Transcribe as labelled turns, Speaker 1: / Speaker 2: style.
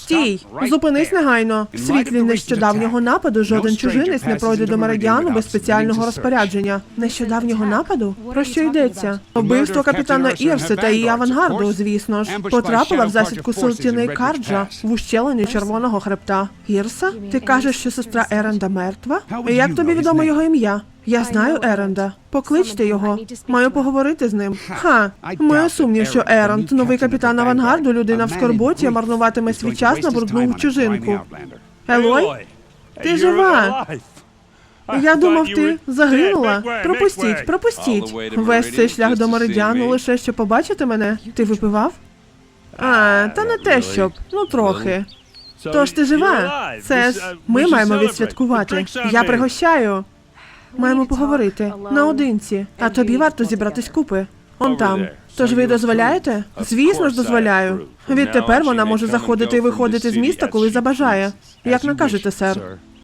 Speaker 1: Стій! Зупинись негайно. В світлі нещодавнього нападу жоден чужинець не пройде до меридіану без спеціального розпорядження. Нещодавнього нападу? Про що йдеться? Вбивство капітана Ірси та її авангарду, звісно ж, потрапила в засідку сил тіней Карджа в ущелині Червоного хребта. Ірса? Ти кажеш, що сестра Еренда мертва? Як тобі відомо його ім'я? Я знаю Еренда. Покличте його. Маю поговорити з ним. Ха, маю сумнів, що Еренд, новий капітан авангарду, людина в скорботі, марнуватиме свій час на брудну чужинку. Елой? Ти жива? Я думав, ти загинула. Пропустіть, пропустіть. Весь цей шлях до Меридіану лише щоб побачити мене. Ти випивав? А, та не те щоб. Ну трохи. Тож ти жива? Це ж ми маємо відсвяткувати. Я пригощаю. Маємо поговорити наодинці. А тобі варто зібратись купи. Он там. Тож ви дозволяєте? Звісно ж, дозволяю. Відтепер вона може заходити і виходити з міста, коли забажає. Як накажете, сер.